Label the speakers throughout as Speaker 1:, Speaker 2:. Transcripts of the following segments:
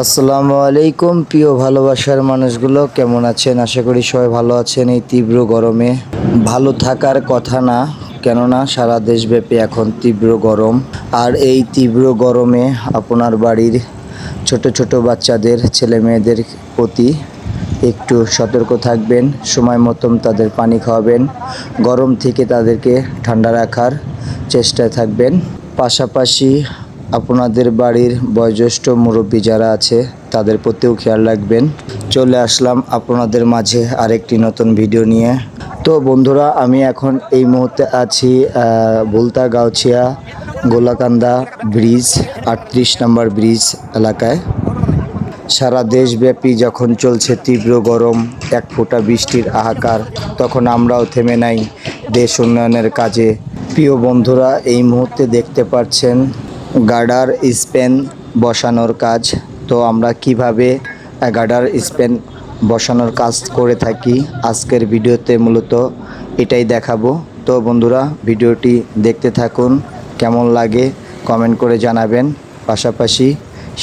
Speaker 1: আসসালামু আলাইকুম, প্রিয় ভালোবাসার মানুষগুলো, কেমন আছেন? আশা করি সবাই ভালো আছেন এই তীব্র গরমে। ভালো থাকার কথা না, কেননা সারা দেশব্যাপী এখন তীব্র গরম। আর এই তীব্র গরমে আপনার বাড়ির ছোট ছোট বাচ্চাদের, ছেলে মেয়েদের প্রতি একটু সতর্ক থাকবেন, সময় মতন তাদের পানি খাওয়াবেন, গরম থেকে তাদেরকে ঠান্ডা রাখার চেষ্টায় থাকবেন। পাশাপাশি আপনাদের বাড়ির বয়োজ্যেষ্ঠ মুরব্বী যারা আছে, তাদের প্রতিও খেয়াল রাখবেন। চলে আসলাম আপনাদের মাঝে আরেকটি নতুন ভিডিও নিয়ে। তো বন্ধুরা, আমি এখন এই মুহূর্তে আছি বুলতা গাউছিয়া গোলাকান্দা ব্রিজ, আটত্রিশ নম্বর ব্রিজ এলাকায়। সারা দেশব্যাপী যখন চলছে তীব্র গরম, এক ফোঁটা বৃষ্টির আহাকার, তখন আমরাও থেমে নাই দেশ উন্নয়নের কাজে। প্রিয় বন্ধুরা, এই মুহূর্তে দেখতে পাচ্ছেন গার্ডার স্পেন বসানোর কাজ। তো আমরা কীভাবে গার্ডার স্পেন বসানোর কাজ করে থাকি আজকের ভিডিওতে মূলত এটাই দেখাবো। তো বন্ধুরা, ভিডিওটি দেখতে থাকুন, কেমন লাগে কমেন্ট করে জানাবেন। পাশাপাশি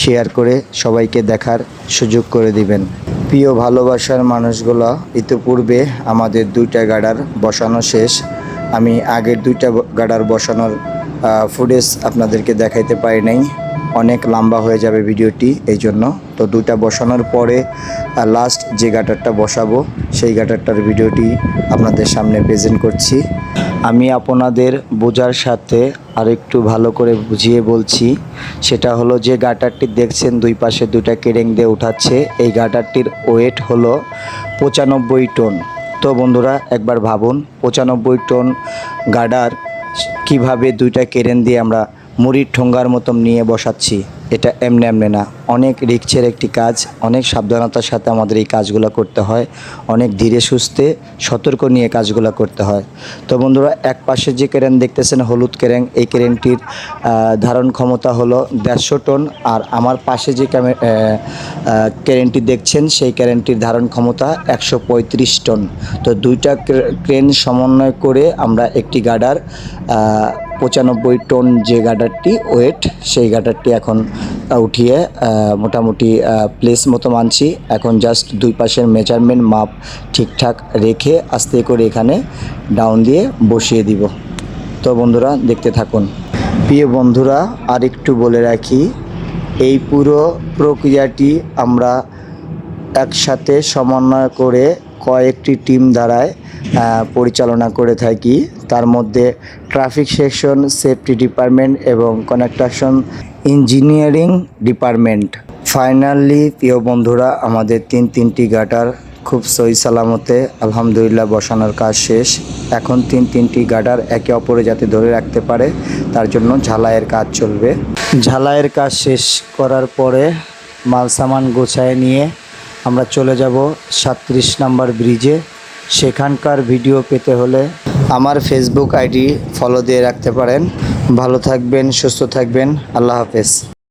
Speaker 1: শেয়ার করে সবাইকে দেখার সুযোগ করে দিবেন। প্রিয় ভালোবাসার মানুষগুলো, ইতিপূর্বে আমাদের দুইটা গাডার বসানো শেষ। আমি আগের দুইটা গাডার বসানোর ফুটেজ আপনাদেরকে দেখাইতে পারি নাই। অনেক লম্বা হয়ে যাবে ভিডিওটি এই জন্য। তো দুইটা বসানোর পরে লাস্ট যে গাটারটা বসাবো, সেই গাটারটার ভিডিওটি আপনাদের সামনে প্রেজেন্ট করছি। আমি আপনাদের বোঝার সাথে আরেকটু ভালো করে বুঝিয়ে বলছি, সেটা হলো যে গাটারটি দেখছেন, দুই পাশে দুইটা কেরেং দিয়ে উঠাচ্ছে। এই গাটারটির ওয়েট হলো পঁচানব্বই টন। তো বন্ধুরা, একবার ভাবুন, পঁচানব্বই টন গাডার কীভাবে দুইটা কেরেন দিয়ে আমরা মুড়ির ঠোঙ্গার মতন নিয়ে বসাচ্ছি? এটা এমনি এমনি না। অনেক রিক্সের একটি কাজ, অনেক সাবধানতার সাথে আমাদের এই কাজগুলো করতে হয়, অনেক ধীরে সুস্থে সতর্ক নিয়ে কাজগুলো করতে হয়। তো বন্ধুরা, এক পাশে যে কেরেন দেখতেছেন, হলুদ কেরেন, এই কেরেনটির ধারণ ক্ষমতা হলো দেড়শো টন আর আমার পাশে যে কেরেনটি দেখছেন, সেই কেরেনটির ধারণ ক্ষমতা একশো পঁয়ত্রিশ টন। তো দুইটা ক্রেন সমন্বয় করে আমরা একটি গাডার পঁচানব্বই টন যে গাডারটি, ওয়েট, সেই গাডারটি এখন উঠিয়ে মোটামুটি প্লেস মতো মানছি। এখন জাস্ট দুই পাশের মেজারমেন্ট মাপ ঠিকঠাক রেখে আস্তে করে এখানে ডাউন দিয়ে বসিয়ে দিব। তো বন্ধুরা, দেখতে থাকুন। প্রিয় বন্ধুরা, আরেকটু বলে রাখি, এই পুরো প্রক্রিয়াটি আমরা একসাথে সমন্বয় করে কয়েকটি টিম দ্বারায় পরিচালনা করে থাকি। তার মধ্যে ট্রাফিক সেকশন সেফটি ডিপার্টমেন্ট এবং কনেকট্রাকশন ইঞ্জিনিয়ারিং ডিপার্টমেন্ট। ফাইনালি, প্রিয় বন্ধুরা, আমাদের তিন তিনটি গাটার খুব সই সালামতে, আলহামদুলিল্লাহ, বসানোর কাজ শেষ। এখন তিন তিনটি গাডার একে অপরে যাতে ধরে রাখতে পারে, তার জন্য ঝালাইয়ের কাজ চলবে। ঝালাইয়ের কাজ শেষ করার পরে মাল সামান গোছায় নিয়ে আমরা চলে যাব সাতত্রিশ নাম্বার ব্রিজে। সেখানকার ভিডিও পেতে হলে আমার ফেসবুক আইডি ফলো দিয়ে রাখতে পারেন। ভালো থাকবেন সুস্থ থাকবেন। আল্লাহ হাফেজ।